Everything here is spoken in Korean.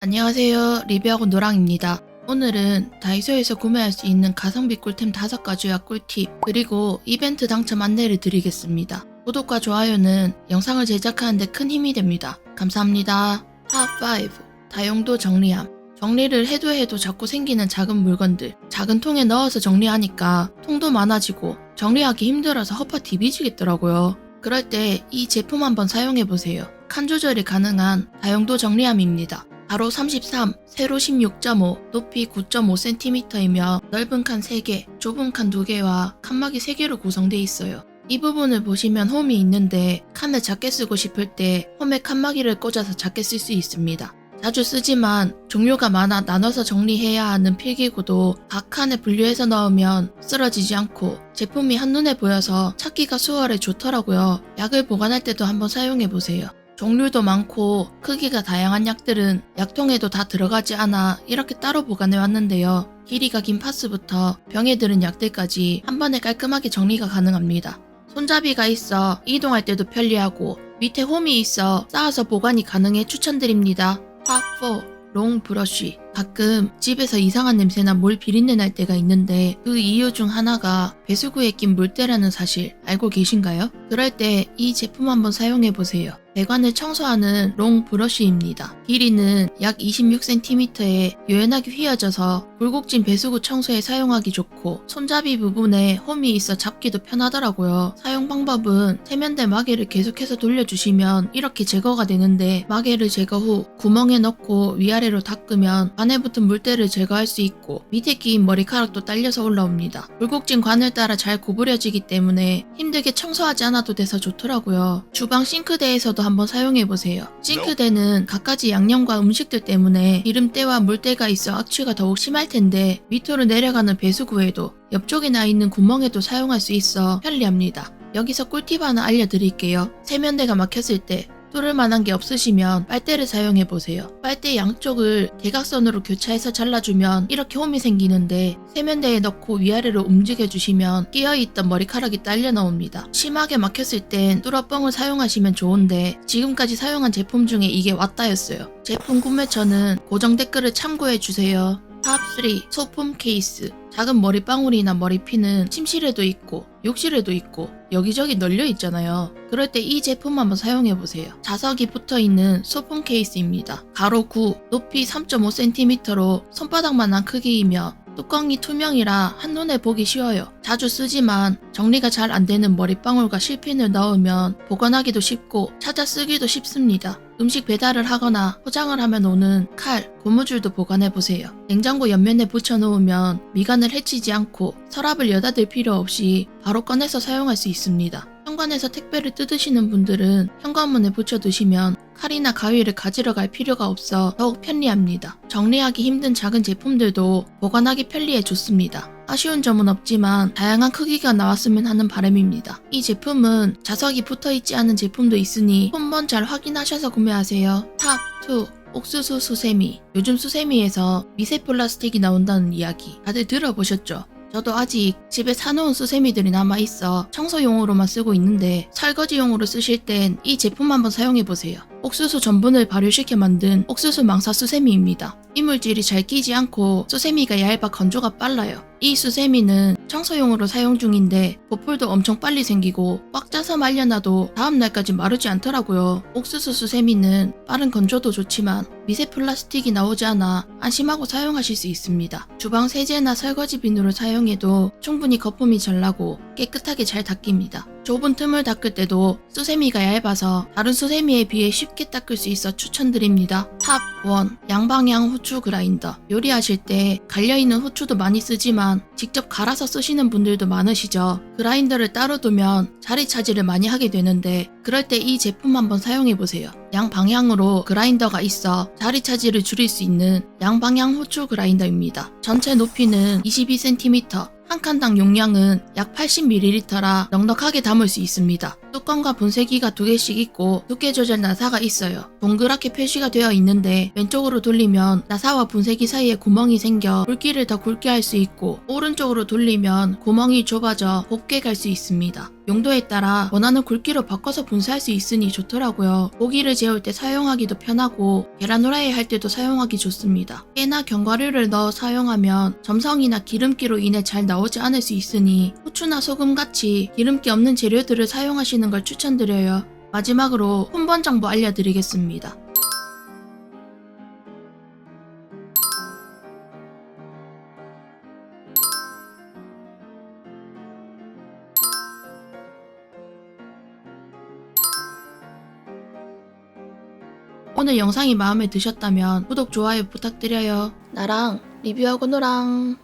안녕하세요. 리뷰하고 노랑입니다. 오늘은 다이소에서 구매할 수 있는 가성비 꿀템 5가지와 꿀팁, 그리고 이벤트 당첨 안내를 드리겠습니다. 구독과 좋아요는 영상을 제작하는데 큰 힘이 됩니다. 감사합니다. 탑5. 다용도 정리함. 정리를 해도 해도 자꾸 생기는 작은 물건들. 작은 통에 넣어서 정리하니까 통도 많아지고 정리하기 힘들어서 허파 디비지겠더라고요. 그럴 때 이 제품 한번 사용해보세요. 칸 조절이 가능한 다용도 정리함입니다. 가로 33, 세로 16.5, 높이 9.5cm이며 넓은 칸 3개, 좁은 칸 2개와 칸막이 3개로 구성되어 있어요. 이 부분을 보시면 홈이 있는데 칸을 작게 쓰고 싶을 때 홈에 칸막이를 꽂아서 작게 쓸 수 있습니다. 자주 쓰지만 종류가 많아 나눠서 정리해야 하는 필기구도 각 칸에 분류해서 넣으면 쓰러지지 않고 제품이 한눈에 보여서 찾기가 수월해 좋더라고요. 약을 보관할 때도 한번 사용해보세요. 종류도 많고 크기가 다양한 약들은 약통에도 다 들어가지 않아 이렇게 따로 보관해 왔는데요. 길이가 긴 파스부터 병에 들은 약들까지 한 번에 깔끔하게 정리가 가능합니다. 손잡이가 있어 이동할 때도 편리하고 밑에 홈이 있어 쌓아서 보관이 가능해 추천드립니다. 팝4 롱 브러쉬 가끔 집에서 이상한 냄새나 물 비린내 날 때가 있는데 그 이유 중 하나가 배수구에 낀 물때라는 사실 알고 계신가요? 그럴 때 이 제품 한번 사용해 보세요. 배관을 청소하는 롱 브러쉬입니다. 길이는 약 26cm에 유연하게 휘어져서 굴곡진 배수구 청소에 사용하기 좋고 손잡이 부분에 홈이 있어 잡기도 편하더라고요. 사용 방법은 세면대 마개를 계속해서 돌려주시면 이렇게 제거가 되는데 마개를 제거 후 구멍에 넣고 위아래로 닦으면 안에 붙은 물때를 제거할 수 있고 밑에 끼인 머리카락도 딸려서 올라옵니다. 굴곡진 관을 따라 잘 구부려지기 때문에 힘들게 청소하지 않아도 돼서 좋더라고요. 주방 싱크대에서도 한번 사용해보세요. 싱크대는 갖가지 양념과 음식들 때문에 기름때와 물때가 있어 악취가 더욱 심할 텐데 밑으로 내려가는 배수구에도 옆쪽에 나 있는 구멍에도 사용할 수 있어 편리합니다. 여기서 꿀팁 하나 알려드릴게요. 세면대가 막혔을 때 뚫을 만한 게 없으시면 빨대를 사용해 보세요. 빨대 양쪽을 대각선으로 교차해서 잘라주면 이렇게 홈이 생기는데 세면대에 넣고 위아래로 움직여 주시면 끼어있던 머리카락이 딸려 나옵니다. 심하게 막혔을 땐 뚫어뻥을 사용하시면 좋은데 지금까지 사용한 제품 중에 이게 왔다였어요. 제품 구매처는 고정 댓글을 참고해 주세요. 탑3 소품 케이스 작은 머리방울이나 머리핀은 침실에도 있고 욕실에도 있고 여기저기 널려 있잖아요. 그럴 때 이 제품 한번 사용해 보세요. 자석이 붙어 있는 소품 케이스입니다. 가로 9, 높이 3.5cm로 손바닥만한 크기이며 뚜껑이 투명이라 한눈에 보기 쉬워요. 자주 쓰지만 정리가 잘 안 되는 머리방울과 실핀을 넣으면 보관하기도 쉽고 찾아 쓰기도 쉽습니다. 음식 배달을 하거나 포장을 하면 오는 칼, 고무줄도 보관해 보세요. 냉장고 옆면에 붙여 놓으면 미간을 해치지 않고 서랍을 여닫을 필요 없이 바로 꺼내서 사용할 수 있습니다. 현관에서 택배를 뜯으시는 분들은 현관문에 붙여 두시면 칼이나 가위를 가지러 갈 필요가 없어 더욱 편리합니다. 정리하기 힘든 작은 제품들도 보관하기 편리해 좋습니다. 아쉬운 점은 없지만 다양한 크기가 나왔으면 하는 바람입니다. 이 제품은 자석이 붙어 있지 않은 제품도 있으니 한번 잘 확인하셔서 구매하세요. 탑 2. 옥수수 수세미. 요즘 수세미에서 미세 플라스틱이 나온다는 이야기 다들 들어보셨죠? 저도 아직 집에 사놓은 수세미들이 남아있어 청소용으로만 쓰고 있는데 설거지용으로 쓰실 땐 이 제품 한번 사용해보세요. 옥수수 전분을 발효시켜 만든 옥수수 망사 수세미입니다. 이 물질이 잘 끼지 않고 수세미가 얇아 건조가 빨라요. 이 수세미는 청소용으로 사용 중인데 보풀도 엄청 빨리 생기고 꽉 짜서 말려놔도 다음날까지 마르지 않더라고요. 옥수수 수세미는 빠른 건조도 좋지만 미세 플라스틱이 나오지 않아 안심하고 사용하실 수 있습니다. 주방 세제나 설거지 비누를 사용해도 충분히 거품이 잘 나고 깨끗하게 잘 닦입니다. 좁은 틈을 닦을 때도 수세미가 얇아서 다른 수세미에 비해 쉽게 닦을 수 있어 추천드립니다. 탑 1. 양방향 후추 그라인더. 요리하실 때 갈려있는 후추도 많이 쓰지만 직접 갈아서 쓰시는 분들도 많으시죠. 그라인더를 따로 두면 자리 차지를 많이 하게 되는데 그럴 때 이 제품 한번 사용해보세요. 양방향으로 그라인더가 있어 자리 차지를 줄일 수 있는 양방향 후추 그라인더입니다. 전체 높이는 22cm, 한 칸당 용량은 약 80ml라 넉넉하게 담을 수 있습니다. 뚜껑과 분쇄기가 두 개씩 있고 두께 조절 나사가 있어요. 동그랗게 표시가 되어 있는데 왼쪽으로 돌리면 나사와 분쇄기 사이에 구멍이 생겨 굵기를 더 굵게 할 수 있고 오른쪽으로 돌리면 구멍이 좁아져 곱게 갈 수 있습니다. 용도에 따라 원하는 굵기로 바꿔서 분쇄할 수 있으니 좋더라고요. 고기를 재울 때 사용하기도 편하고 계란 후라이 할 때도 사용하기 좋습니다. 깨나 견과류를 넣어 사용하면 점성이나 기름기로 인해 잘 나오지 않을 수 있으니 후추나 소금 같이 기름기 없는 재료들을 사용 하시는 걸 추천드려요. 마지막으로 혼번 정보 알려드리겠습니다. 오늘 영상이 마음에 드셨다면 구독, 좋아요 부탁드려요. 나랑 리뷰하고 노랑.